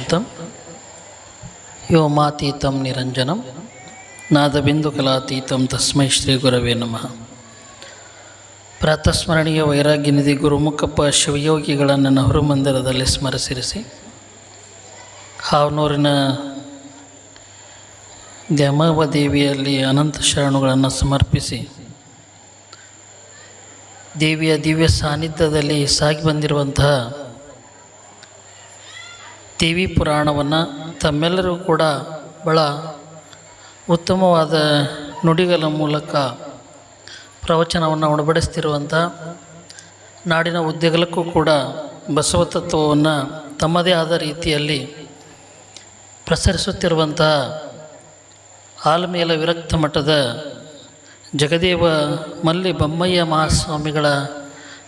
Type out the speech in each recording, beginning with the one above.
ಅಂతం ಮಾತೀತಂ ನಿರಂಜನಂ ನಾದಬಿಂದುಕಲಾತೀತಂ ತಸ್ಮೈ ಶ್ರೀ ಗುರವೇ ನಮಃ. ಪ್ರಾತಸ್ಮರಣೀಯ ವೈರಾಗ್ಯ ನಿಧಿ ಗುರುಮುಖಪ್ಪ ಶಿವಯೋಗಿಗಳನ್ನು ನಹರು ಮಂದಿರದಲ್ಲಿ ಸ್ಮರಿಸಿರಿಸಿ, ಹಾವನೂರಿನ ದ್ಯಾಮವ ದೇವಿಯಲ್ಲಿ ಅನಂತ ಶರಣುಗಳನ್ನು ಸಮರ್ಪಿಸಿ, ದೇವಿಯ ದಿವ್ಯ ಸಾನ್ನಿಧ್ಯದಲ್ಲಿ ಸಾಗಿ ಬಂದಿರುವಂತಹ ದೇವಿ ಪುರಾಣವನ್ನು ತಮ್ಮೆಲ್ಲರೂ ಕೂಡ ಬಹಳ ಉತ್ತಮವಾದ ನುಡಿಗಳ ಮೂಲಕ ಪ್ರವಚನವನ್ನು ಉಣಬಡಿಸ್ತಿರುವಂಥ ನಾಡಿನ ಹುದ್ದೆಗಳಕ್ಕೂ ಕೂಡ ಬಸವ ತತ್ವವನ್ನು ತಮ್ಮದೇ ಆದ ರೀತಿಯಲ್ಲಿ ಪ್ರಸರಿಸುತ್ತಿರುವಂತಹ ಆಲ್ಮೇಲ ವಿರಕ್ತ ಮಠದ ಜಗದೇವ ಮಲ್ಲಿ ಬೊಮ್ಮಯ್ಯ ಮಹಾಸ್ವಾಮಿಗಳ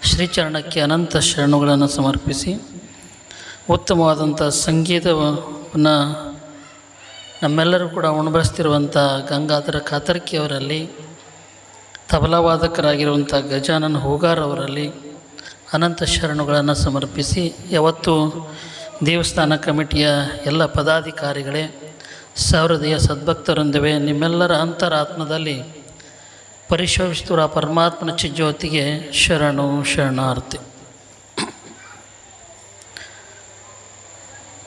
ಶ್ರೀಚರಣಕ್ಕೆ ಅನಂತ ಶರಣುಗಳನ್ನು ಸಮರ್ಪಿಸಿ ಉತ್ತಮವಾದಂಥ ಸಂಗೀತವನ್ನು ನಮ್ಮೆಲ್ಲರೂ ಕೂಡ ಉಣಬಡಿಸ್ತಿರುವಂಥ ಗಂಗಾಧರ ಕಾತರ್ಕಿಯವರಲ್ಲಿ ತಬಲಾವಾದಕರಾಗಿರುವಂಥ ಗಜಾನನ ಹೂಗಾರ್ ಅವರಲ್ಲಿ ಅನಂತ ಶರಣುಗಳನ್ನು ಸಮರ್ಪಿಸಿ, ಯಾವತ್ತು ದೇವಸ್ಥಾನ ಕಮಿಟಿಯ ಎಲ್ಲ ಪದಾಧಿಕಾರಿಗಳೇ ಸಹೃದಯ ಸದ್ಭಕ್ತರೊಂದಿವೆ ನಿಮ್ಮೆಲ್ಲರ ಅಂತರಾತ್ಮದಲ್ಲಿ ಪರಿಶೋಭಿಸುತ್ತಿರುವ ಪರಮಾತ್ಮನ ಚಿಜ್ಯೋತಿಗೆ ಶರಣು ಶರಣಾರ್ಥಿ.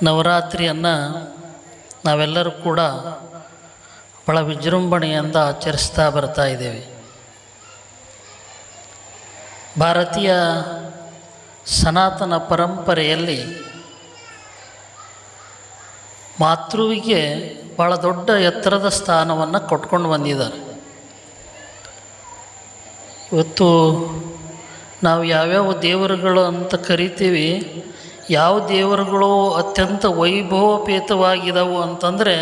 ನವರಾತ್ರಿಯನ್ನು ನಾವೆಲ್ಲರೂ ಕೂಡ ಭಾಳ ವಿಜೃಂಭಣೆಯಿಂದ ಆಚರಿಸ್ತಾ ಬರ್ತಾ ಇದ್ದೇವೆ. ಭಾರತೀಯ ಸನಾತನ ಪರಂಪರೆಯಲ್ಲಿ ಮಾತೃವಿಗೆ ಭಾಳ ದೊಡ್ಡ ಎತ್ತರದ ಸ್ಥಾನವನ್ನು ಕೊಟ್ಕೊಂಡು ಬಂದಿದ್ದಾರೆ. ಇವತ್ತು ನಾವು ಯಾವ್ಯಾವ ದೇವರುಗಳು ಅಂತ ಕರಿತೀವಿ ಯಾವ ದೇವರುಗಳು ಅತ್ಯಂತ ವೈಭವಪೇತವಾಗಿದ್ದಾವು ಅಂತಂದರೆ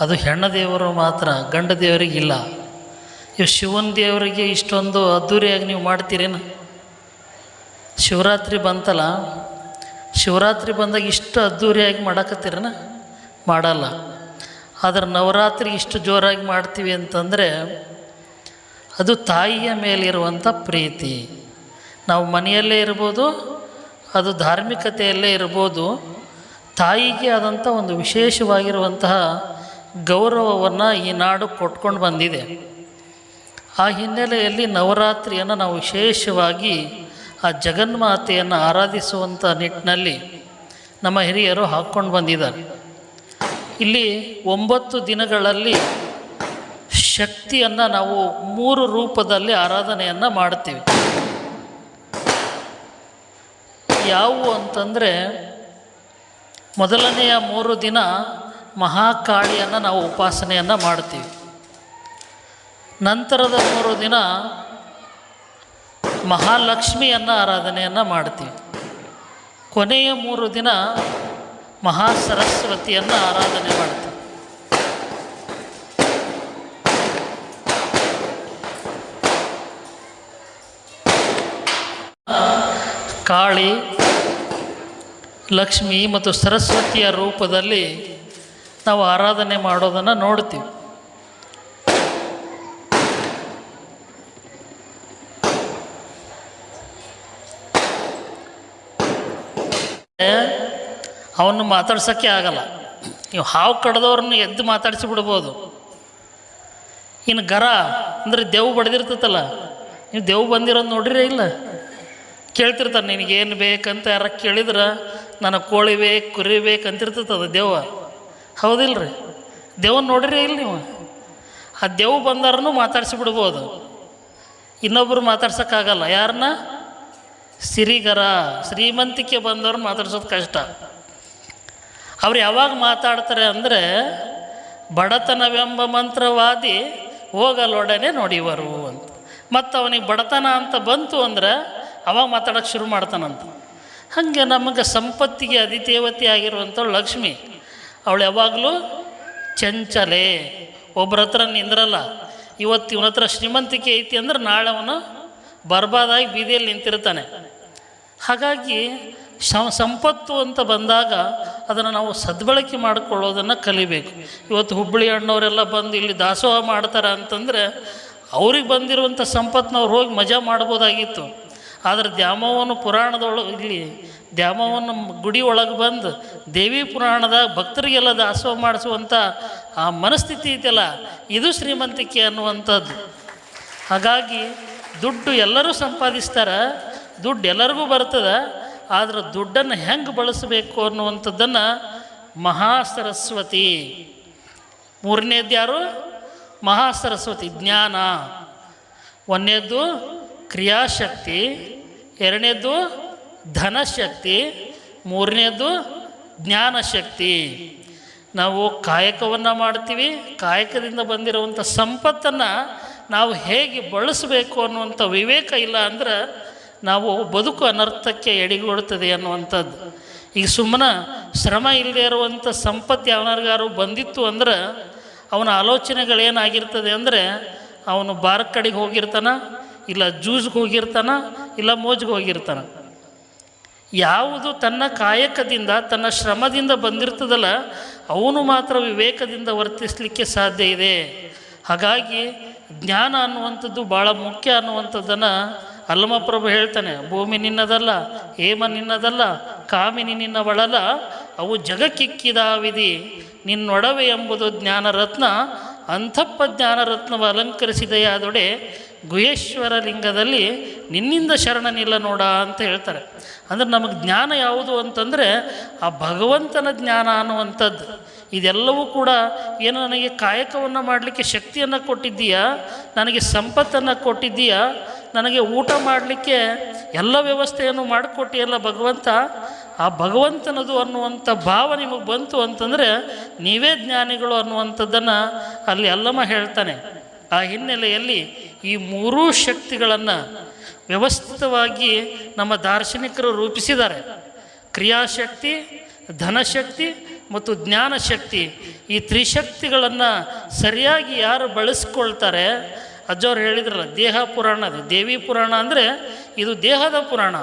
ಅದು ಹೆಣ್ಣ ದೇವರು ಮಾತ್ರ, ಗಂಡ ದೇವರಿಗಿಲ್ಲ ಇವು ಶಿವನ ದೇವರಿಗೆ ಇಷ್ಟೊಂದು ಅದ್ಧೂರಿಯಾಗಿ ನೀವು ಮಾಡ್ತೀರೇನು? ಶಿವರಾತ್ರಿ ಬಂತಲ್ಲ, ಶಿವರಾತ್ರಿ ಬಂದಾಗ ಇಷ್ಟು ಅದ್ಧೂರಿಯಾಗಿ ಮಾಡಕತ್ತೀರನ? ಮಾಡಲ್ಲ. ಆದರೆ ನವರಾತ್ರಿ ಇಷ್ಟು ಜೋರಾಗಿ ಮಾಡ್ತೀವಿ ಅಂತಂದರೆ ಅದು ತಾಯಿಯ ಮೇಲಿರುವಂಥ ಪ್ರೀತಿ. ನಾವು ಮನೆಯಲ್ಲೇ ಇರ್ಬೋದು ಅದು ಧಾರ್ಮಿಕತೆಯಲ್ಲೇ ಇರ್ಬೋದು, ತಾಯಿಗೆ ಆದಂಥ ಒಂದು ವಿಶೇಷವಾಗಿರುವಂತಹ ಗೌರವವನ್ನು ಈ ನಾಡು ಕೊಟ್ಕೊಂಡು ಬಂದಿದೆ. ಆ ಹಿನ್ನೆಲೆಯಲ್ಲಿ ನವರಾತ್ರಿಯನ್ನು ನಾವು ವಿಶೇಷವಾಗಿ ಆ ಜಗನ್ಮಾತೆಯನ್ನು ಆರಾಧಿಸುವಂಥ ನಿಟ್ಟಿನಲ್ಲಿ ನಮ್ಮ ಹಿರಿಯರು ಹಾಕ್ಕೊಂಡು ಬಂದಿದ್ದಾರೆ. ಇಲ್ಲಿ ಒಂಬತ್ತು ದಿನಗಳಲ್ಲಿ ಶಕ್ತಿಯನ್ನು ನಾವು ಮೂರು ರೂಪದಲ್ಲಿ ಆರಾಧನೆಯನ್ನು ಮಾಡ್ತೀವಿ ಯಾವುವು ಅಂತಂದರೆ ಮೊದಲನೆಯ ಮೂರು ದಿನ ಮಹಾಕಾಳಿಯನ್ನು ನಾವು ಉಪಾಸನೆಯನ್ನು ಮಾಡ್ತೀವಿ. ನಂತರದ ಮೂರು ದಿನ ಮಹಾಲಕ್ಷ್ಮಿಯನ್ನು ಆರಾಧನೆಯನ್ನು ಮಾಡ್ತೀವಿ. ಕೊನೆಯ ಮೂರು ದಿನ ಮಹಾ ಸರಸ್ವತಿಯನ್ನು ಆರಾಧನೆ ಮಾಡ್ತೀವಿ. ಕಾಳಿ ಲಕ್ಷ್ಮಿ ಮತ್ತು ಸರಸ್ವತಿಯ ರೂಪದಲ್ಲಿ ನಾವು ಆರಾಧನೆ ಮಾಡೋದನ್ನು ನೋಡ್ತೀವಿ. ಅವನು ಮಾತಾಡ್ಸೋಕ್ಕೆ ಆಗಲ್ಲ. ನೀವು ಹಾವು ಕಡ್ದವ್ರನ್ನ ಎದ್ದು ಮಾತಾಡಿಸಿ ಬಿಡ್ಬೋದು ಇನ್ನು ಗರ ಅಂದರೆ ದೇವು ಬಡ್ದಿರ್ತೈತಲ್ಲ, ನೀವು ದೇವು ಬಂದಿರೋದು ನೋಡಿರೇ ಇಲ್ಲ? ಕೇಳ್ತಿರ್ತಾರೆ, ನಿನಗೇನು ಬೇಕಂತ ಯಾರ ಕೇಳಿದ್ರೆ ನನಗೆ ಕೋಳಿ ಬೇಕು, ಕುರಿ ಬೇಕು ದೇವ ಹೌದಿಲ್ಲ ರೀ ದೇವ್ ನೋಡ್ರಿ ಇಲ್ಲ ನೀವು? ಆ ದೇವ್ ಬಂದಾರನು ಮಾತಾಡ್ಸಿ ಬಿಡ್ಬೋದು ಇನ್ನೊಬ್ಬರು ಮಾತಾಡ್ಸೋಕ್ಕಾಗಲ್ಲ. ಯಾರನ್ನ ಸಿರಿಗರ. ಶ್ರೀಮಂತಿಕೆ ಬಂದವ್ರು ಮಾತಾಡ್ಸೋದು ಕಷ್ಟ. ಅವ್ರು ಯಾವಾಗ ಮಾತಾಡ್ತಾರೆ ಅಂದರೆ, ಬಡತನವೆಂಬ ಮಂತ್ರವಾದಿ, ಹೋಗಲೊಡನೆ ನೋಡಿವರು ಅಂತ. ಮತ್ತು ಅವನಿಗೆ ಬಡತನ ಅಂತ ಬಂತು ಅಂದ್ರೆ, ಅವಾಗ ಮಾತಾಡೋಕ್ಕೆ ಶುರು ಮಾಡ್ತಾನಂತ. ಹಾಗೆ ನಮಗೆ ಸಂಪತ್ತಿಗೆ ಅಧಿದೇವತೆ ಆಗಿರುವಂಥವ್ಳು ಲಕ್ಷ್ಮಿ, ಅವಳು ಯಾವಾಗಲೂ ಚಂಚಲೆ. ಒಬ್ಬರ ಹತ್ರ ನಿಂದ್ರಲ್ಲ. ಇವತ್ತು ಇವನ ಹತ್ರ ಶ್ರೀಮಂತಿಕೆ ಐತಿ ಅಂದ್ರೆ ನಾಳೆ ಅವನು ಬರ್ಬಾದಾಗಿ ಬೀದಿಯಲ್ಲಿ ನಿಂತಿರ್ತಾನೆ. ಹಾಗಾಗಿ ಸಂಪತ್ತು ಅಂತ ಬಂದಾಗ ಅದನ್ನು ನಾವು ಸದ್ಬಳಕೆ ಮಾಡಿಕೊಳ್ಳೋದನ್ನು ಕಲಿಬೇಕು. ಇವತ್ತು ಹುಬ್ಬಳ್ಳಿ ಅಣ್ಣವರೆಲ್ಲ ಬಂದು ಇಲ್ಲಿ ದಾಸೋಹ ಮಾಡ್ತಾರೆ ಅಂತಂದರೆ ಅವ್ರಿಗೆ ಬಂದಿರುವಂಥ ಸಂಪತ್ತು ಅವ್ರು ಹೋಗಿ ಮಜಾ ಮಾಡ್ಬೋದಾಗಿತ್ತು. ಆದ್ರೆ ದ್ಯಾಮವ್ವನ ಪುರಾಣದೊಳಗೆ ಇಲ್ಲಿ ದ್ಯಾಮವ್ವನ ಗುಡಿ ಒಳಗೆ ಬಂದು ದೇವಿ ಪುರಾಣದ ಭಕ್ತರಿಗೆಲ್ಲ ದಾಸೋಹ ಮಾಡಿಸುವಂಥ ಆ ಮನಸ್ಥಿತಿ ಇದೆಯಲ್ಲ, ಇದು ಶ್ರೀಮಂತಿಕೆ ಅನ್ನುವಂಥದ್ದು. ಹಾಗಾಗಿ ದುಡ್ಡು ಎಲ್ಲರೂ ಸಂಪಾದಿಸ್ತಾರೆ, ದುಡ್ಡು ಎಲ್ಲರಿಗೂ ಬರ್ತದೆ, ಆದರೆ ದುಡ್ಡನ್ನು ಹೆಂಗೆ ಬಳಸಬೇಕು ಅನ್ನುವಂಥದ್ದನ್ನು ಮಹಾ ಸರಸ್ವತಿ ಮೂರನೇದ್ಯಾರು ಮಹಾ ಸರಸ್ವತಿ ಜ್ಞಾನ. ಒಂದನೇದ್ದು ಕ್ರಿಯಾಶಕ್ತಿ ಎರಡನೇದ್ದು ಧನಶಕ್ತಿ ಮೂರನೇದ್ದು ಜ್ಞಾನಶಕ್ತಿ. ನಾವು ಕಾಯಕವನ್ನು ಮಾಡ್ತೀವಿ, ಕಾಯಕದಿಂದ ಬಂದಿರುವಂಥ ಸಂಪತ್ತನ್ನು ನಾವು ಹೇಗೆ ಬಳಸಬೇಕು ಅನ್ನುವಂಥ ವಿವೇಕ ಇಲ್ಲ ಅಂದ್ರೆ ನಾವು ಬದುಕು ಅನರ್ಥಕ್ಕೆ ಎಡೆಗೊಡುತ್ತದೆ ಅನ್ನುವಂಥದ್ದು. ಈಗ ಸುಮ್ಮನೆ ಶ್ರಮ ಇಲ್ಲದೆ ಇರುವಂಥ ಸಂಪತ್ತು ಯಾವನಾರ್ಗಾರು ಬಂದಿತ್ತು ಅಂದ್ರೆ ಅವನ ಆಲೋಚನೆಗಳೇನಾಗಿರ್ತದೆ ಅಂದರೆ ಅವನು ಬಾರ್ ಕಡೆಗೆ ಹೋಗಿರ್ತಾನ ಇಲ್ಲ ಜೂಜ್ಗೆ ಹೋಗಿರ್ತಾನ, ಇಲ್ಲ ಮೋಜ್ಗೆ ಹೋಗಿರ್ತಾನ. ಯಾವುದು ತನ್ನ ಕಾಯಕದಿಂದ, ತನ್ನ ಶ್ರಮದಿಂದ ಬಂದಿರ್ತದಲ್ಲ, ಅವನು ಮಾತ್ರ ವಿವೇಕದಿಂದ ವರ್ತಿಸಲಿಕ್ಕೆ ಸಾಧ್ಯ ಇದೆ. ಹಾಗಾಗಿ ಜ್ಞಾನ ಅನ್ನುವಂಥದ್ದು ಭಾಳ ಮುಖ್ಯ ಅನ್ನುವಂಥದ್ದನ್ನು ಅಲ್ಲಮಪ್ರಭು ಹೇಳ್ತಾನೆ, ಭೂಮಿ ನಿನ್ನದಲ್ಲ, ಹೇಮ ನಿನ್ನದಲ್ಲ, ಕಾಮಿನಿ ನಿನ್ನವಳಲ್ಲ ಅವು ಜಗಕ್ಕಿಕ್ಕಿದಾವಿದಿ. ನಿನ್ನೊಡವೆ ಎಂಬುದು ಜ್ಞಾನರತ್ನ, ಅಂಥಪ್ಪ ಜ್ಞಾನರತ್ನವು ಅಲಂಕರಿಸಿದೆಯಾದೊಡೆ ಗುಹೇಶ್ವರ ಲಿಂಗದಲ್ಲಿ ನಿನ್ನಿಂದ ಶರಣನಿಲ್ಲ ನೋಡ ಅಂತ ಹೇಳ್ತಾರೆ. ಅಂದ್ರೆ ನಮಗೆ ಜ್ಞಾನ ಯಾವುದು ಅಂತಂದರೆ ಆ ಭಗವಂತನ ಜ್ಞಾನ ಅನ್ನುವಂಥದ್ದು. ಇದೆಲ್ಲವೂ ಕೂಡ ಏನು ನನಗೆ ಕಾಯಕವನ್ನು ಮಾಡಲಿಕ್ಕೆ ಶಕ್ತಿಯನ್ನು ಕೊಟ್ಟಿದ್ದೀಯಾ? ನನಗೆ ಸಂಪತ್ತನ್ನು ಕೊಟ್ಟಿದ್ದೀಯಾ? ನನಗೆ ಊಟ ಮಾಡಲಿಕ್ಕೆ ಎಲ್ಲ ವ್ಯವಸ್ಥೆಯನ್ನು ಮಾಡಿಕೊಟ್ಟಿಯಲ್ಲ ಭಗವಂತ? ಆ ಭಗವಂತನದು ಅನ್ನುವಂಥ ಭಾವ ನಿಮಗೆ ಬಂತು ಅಂತಂದರೆ ನೀವೇ ಜ್ಞಾನಿಗಳು ಅನ್ನುವಂಥದ್ದನ್ನು ಅಲ್ಲಿ ಅಲ್ಲಮ್ಮ ಹೇಳ್ತಾನೆ. ಆ ಹಿನ್ನೆಲೆಯಲ್ಲಿ ಈ ಮೂರೂ ಶಕ್ತಿಗಳನ್ನು ವ್ಯವಸ್ಥಿತವಾಗಿ ನಮ್ಮ ದಾರ್ಶನಿಕರು ರೂಪಿಸಿದ್ದಾರೆ. ಕ್ರಿಯಾಶಕ್ತಿ, ಧನಶಕ್ತಿ ಮತ್ತು ಜ್ಞಾನಶಕ್ತಿ. ಈ ತ್ರಿಶಕ್ತಿಗಳನ್ನು ಸರಿಯಾಗಿ ಯಾರು ಬಳಸ್ಕೊಳ್ತಾರೆ? ಅಜ್ಜವ್ರು ಹೇಳಿದ್ರಲ್ಲ, ದೇಹ ಪುರಾಣ. ಅದು ದೇವಿ ಪುರಾಣ ಅಂದರೆ ಇದು ದೇಹದ ಪುರಾಣ.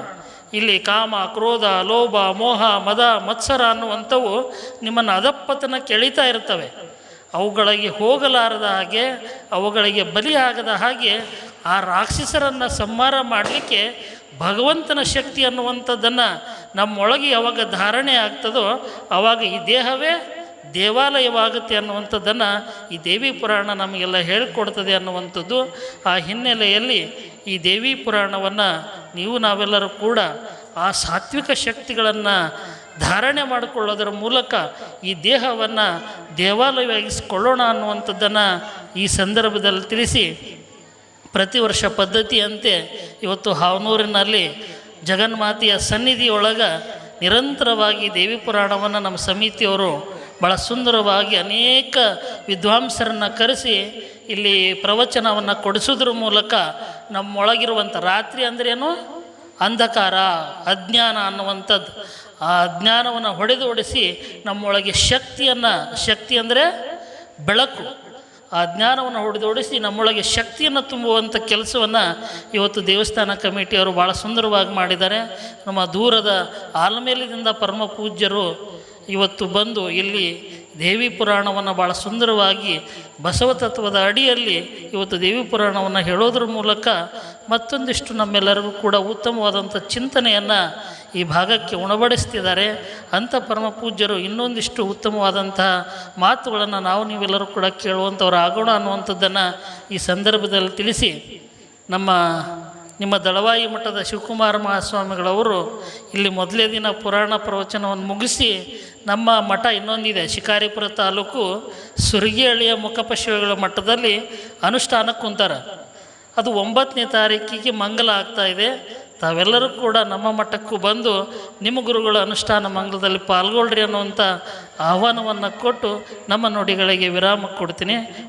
ಇಲ್ಲಿ ಕಾಮ, ಕ್ರೋಧ, ಲೋಭ, ಮೋಹ, ಮದ, ಮತ್ಸರ ಅನ್ನುವಂಥವು ನಿಮ್ಮನ್ನು ಅದಪ್ಪತನ ಕೆಳಿತಾ ಇರ್ತವೆ. ಅವುಗಳಿಗೆ ಹೋಗಲಾರದ ಹಾಗೆ, ಅವುಗಳಿಗೆ ಬಲಿಯಾಗದ ಹಾಗೆ ಆ ರಾಕ್ಷಸರನ್ನು ಸಂಹಾರ ಮಾಡಲಿಕ್ಕೆ ಭಗವಂತನ ಶಕ್ತಿ ಅನ್ನುವಂಥದ್ದನ್ನು ನಮ್ಮೊಳಗೆ ಯಾವಾಗ ಧಾರಣೆ ಆಗ್ತದೋ ಆವಾಗ ಈ ದೇಹವೇ ದೇವಾಲಯವಾಗುತ್ತೆ ಅನ್ನುವಂಥದ್ದನ್ನು ಈ ದೇವಿ ಪುರಾಣ ನಮಗೆಲ್ಲ ಹೇಳಿಕೊಡ್ತದೆ ಅನ್ನುವಂಥದ್ದು. ಆ ಹಿನ್ನೆಲೆಯಲ್ಲಿ ಈ ದೇವಿ ಪುರಾಣವನ್ನು ನೀವು ನಾವೆಲ್ಲರೂ ಕೂಡ ಆ ಸಾತ್ವಿಕ ಶಕ್ತಿಗಳನ್ನು ಧಾರಣೆ ಮಾಡಿಕೊಳ್ಳೋದರ ಮೂಲಕ ಈ ದೇಹವನ್ನು ದೇವಾಲಯವಾಗಿಸಿಕೊಳ್ಳೋಣ ಅನ್ನುವಂಥದ್ದನ್ನು ಈ ಸಂದರ್ಭದಲ್ಲಿ ತಿಳಿಸಿ ಪ್ರತಿ ವರ್ಷ ಪದ್ಧತಿಯಂತೆ ಇವತ್ತು ಹಾವನೂರಿನಲ್ಲಿ ಜಗನ್ಮಾತೆಯ ಸನ್ನಿಧಿಯೊಳಗೆ ನಿರಂತರವಾಗಿ ದೇವಿ ಪುರಾಣವನ್ನು ನಮ್ಮ ಸಮಿತಿಯವರು ಭಾಳ ಸುಂದರವಾಗಿ ಅನೇಕ ವಿದ್ವಾಂಸರನ್ನು ಕರೆಸಿ ಇಲ್ಲಿ ಪ್ರವಚನವನ್ನು ಕೊಡಿಸೋದ್ರ ಮೂಲಕ ನಮ್ಮೊಳಗಿರುವಂಥ ರಾತ್ರಿ ಅಂದ್ರೇನು ಅಂಧಕಾರ, ಅಜ್ಞಾನ ಅನ್ನುವಂಥದ್ದು. ಆ ಅಜ್ಞಾನವನ್ನು ಹೊಡೆದು ಹೊಡೆಸಿ ನಮ್ಮೊಳಗೆ ಶಕ್ತಿಯನ್ನು, ಶಕ್ತಿ ಅಂದರೆ ಬೆಳಕು. ಆ ಜ್ಞಾನವನ್ನು ಹೊಡೆದೋಡಿಸಿ ನಮ್ಮೊಳಗೆ ಶಕ್ತಿಯನ್ನು ತುಂಬುವಂಥ ಕೆಲಸವನ್ನು ಇವತ್ತು ದೇವಸ್ಥಾನ ಕಮಿಟಿಯವರು ಭಾಳ ಸುಂದರವಾಗಿ ಮಾಡಿದ್ದಾರೆ. ನಮ್ಮ ದೂರದ ಆಲಮೇಲಿನಿಂದ ಪರಮ ಪೂಜ್ಯರು ಇವತ್ತು ಬಂದು ಇಲ್ಲಿ ದೇವಿ ಪುರಾಣವನ್ನು ಭಾಳ ಸುಂದರವಾಗಿ ಬಸವ ತತ್ವದ ಅಡಿಯಲ್ಲಿ ಇವತ್ತು ದೇವಿ ಪುರಾಣವನ್ನು ಹೇಳೋದ್ರ ಮೂಲಕ ಮತ್ತೊಂದಿಷ್ಟು ನಮ್ಮೆಲ್ಲರಿಗೂ ಕೂಡ ಉತ್ತಮವಾದಂಥ ಚಿಂತನೆಯನ್ನು ಈ ಭಾಗಕ್ಕೆ ಉಣಬಡಿಸ್ತಿದ್ದಾರೆ. ಅಂಥ ಪರಮ ಪೂಜ್ಯರು ಇನ್ನೊಂದಿಷ್ಟು ಉತ್ತಮವಾದಂತಹ ಮಾತುಗಳನ್ನು ನಾವು ನೀವೆಲ್ಲರೂ ಕೂಡ ಕೇಳುವಂಥವ್ರು ಆಗೋಣ ಅನ್ನುವಂಥದ್ದನ್ನು ಈ ಸಂದರ್ಭದಲ್ಲಿ ತಿಳಿಸಿ ನಮ್ಮ ನಿಮ್ಮ ದಳವಾಯಿ ಮಠದ ಶಿವಕುಮಾರ ಮಹಾಸ್ವಾಮಿಗಳವರು ಇಲ್ಲಿ ಮೊದಲೇ ದಿನ ಪುರಾಣ ಪ್ರವಚನವನ್ನು ಮುಗಿಸಿ ನಮ್ಮ ಮಠ ಇನ್ನೊಂದಿದೆ. ಶಿಕಾರಿಪುರ ತಾಲೂಕು ಸುರಗಿಹಳ್ಳಿಯ ಮುಖಪಶುಗಳ ಮಠದಲ್ಲಿ ಅನುಷ್ಠಾನಕ್ಕೆ ಕುಂತಾರೆ. ಅದು ಒಂಬತ್ತನೇ ತಾರೀಕಿಗೆ ಮಂಗಲ ಆಗ್ತಾ ಇದೆ. ತಾವೆಲ್ಲರೂ ಕೂಡ ನಮ್ಮ ಮಠಕ್ಕೂ ಬಂದು ನಿಮ್ಮ ಗುರುಗಳ ಅನುಷ್ಠಾನ ಮಂಗಲದಲ್ಲಿ ಪಾಲ್ಗೊಳ್ರಿ ಅನ್ನುವಂಥ ಆಹ್ವಾನವನ್ನು ಕೊಟ್ಟು ನಮ್ಮ ನುಡಿಗಳಿಗೆ ವಿರಾಮ ಕೊಡ್ತೀನಿ.